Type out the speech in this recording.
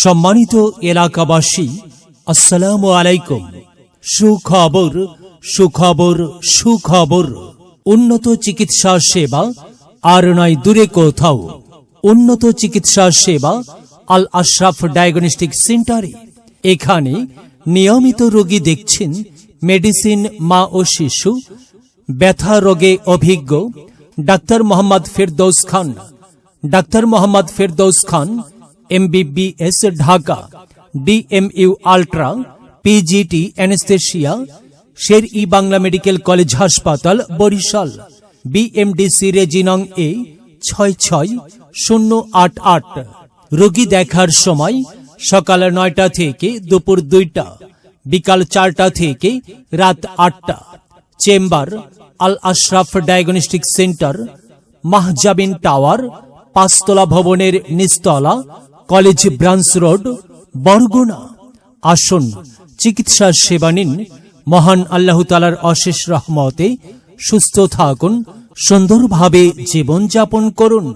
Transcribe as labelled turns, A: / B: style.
A: সম্মানিত এলাকাবাসী, আসসালাম আলাইকুম। সুখবর সুখবর সুখবর। উন্নত চিকিৎসা সেবা আর নয় দূরে কোথাও। উন্নত চিকিৎসা সেবা আল আশরাফ ডায়াগনস্টিক সেন্টারে। এখানে নিয়মিত রোগী দেখছেন মেডিসিন মা ও শিশু, ব্যথা রোগে অভিজ্ঞ doctor Mohammad Ferdous Khan. Doctor Mohammad Ferdous Khan MBBS Dhaka DMU ultra PGT anaesthesia Sher e Bangla medical college হাসপাতাল বরিশাল বিএমডিসি রেজিনং এ ছয় ছয় শূন্য আট আট। রোগী দেখার সময় সকাল নয়টা থেকে দুপুর দুইটা, বিকাল চারটা থেকে রাত আটটা। Chamber, Al Ashraf diagnostic centre, Mahjabin tower, পাঁচতলা ভবনের নিচতলা কলেজ ব্রাঞ্চ রোড, বরগুনা। আসুন, চিকিৎসা সেবা নিন। মহান আল্লাহ তালার অশেষ রহমতে সুস্থ থাকুন, সুন্দরভাবে জীবনযাপন করুন।